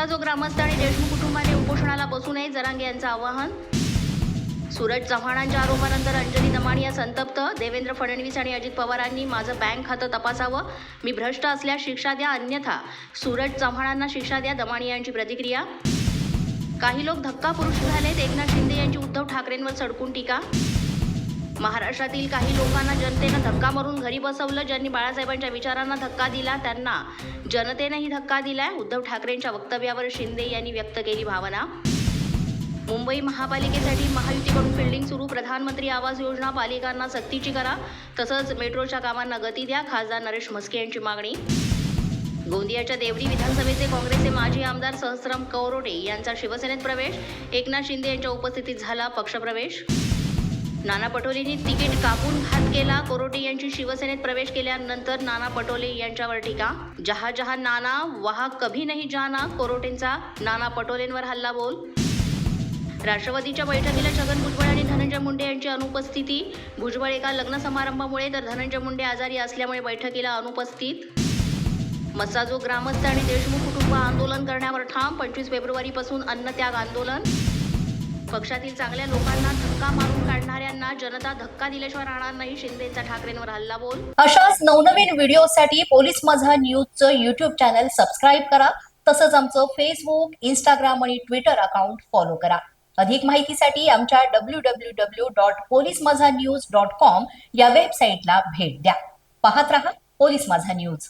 ग्रामस्थ आणि देशमुख कुटुंबाने उपोषणाला बसू नये जरांगे यांचं आवाहन. सूरज चव्हाणांच्या आरोपानंतर अंजली दमाणिया संतप्त. देवेंद्र फडणवीस आणि अजित पवारांनी माझं बँक खातं तपासावं. मी भ्रष्ट असल्यास शिक्षा द्या अन्यथा सूरज चव्हाणांना शिक्षा द्या दमाणिया यांची प्रतिक्रिया. काही लोक धक्का पुरुष झालेत एकनाथ शिंदे यांची उद्धव ठाकरेंवर सडकून टीका. महाराष्ट्रातील काही लोकांना जनतेनं धक्का मारून घरी बसवलं. ज्यांनी बाळासाहेबांच्या विचारांना धक्का दिला त्यांना जनतेनंही धक्का दिलाय. उद्धव ठाकरेंच्या वक्तव्यावर शिंदे यांनी व्यक्त केली भावना. मुंबई महापालिकेसाठी महायुतीकडून फिल्डिंग सुरू. प्रधानमंत्री आवास योजना पालिकांना सक्तीची करा. तसंच मेट्रोच्या कामांना गती द्या. खासदार नरेश म्हस्के यांची मागणी. गोंदियाच्या देवडी विधानसभेचे काँग्रेसचे माजी आमदार सहस्रम कौरोटे यांचा शिवसेनेत प्रवेश. एकनाथ शिंदे यांच्या उपस्थितीत झाला पक्षप्रवेश. नाना पटोलेंनी तिकीट कापून घात केला. कोरोटे यांची शिवसेनेत प्रवेश केल्यानंतर नाना पटोले यांच्यावर टीका. जहा जहा नाना वहा कभी नाही जाना कोरोटेंचा नाना पटोलेंवर हल्ला बोल. राष्ट्रवादीच्या बैठकीला छगन भुजबळ आणि धनंजय मुंडे यांची अनुपस्थिती. भुजबळ एका लग्न समारंभामुळे तर धनंजय मुंडे आजारी असल्यामुळे बैठकीला अनुपस्थित. मसाजो ग्रामस्थ आणि देशमुख कुटुंब आंदोलन करण्यावर ठाम. पंचवीस फेब्रुवारीपासून अन्नत्याग आंदोलन. पक्षातील चांगल्या लोकांना धक्का मारून काढणाऱ्यांना जनता धक्का दिल्याशिवाय राहणार नाही. शिंदेचा ठाकरेंवर हल्ला बोल. अशाच नवनवीन व्हिडिओसाठी पोलीस माझा न्यूजचं युट्यूब चॅनल सबस्क्राईब करा. तसंच आमचं फेसबुक इंस्टाग्राम आणि ट्विटर अकाउंट फॉलो करा. अधिक माहितीसाठी आमच्या W W W dot police Majha news dot com या वेबसाईटला भेट द्या. पाहत रहा पोलीस माझा न्यूज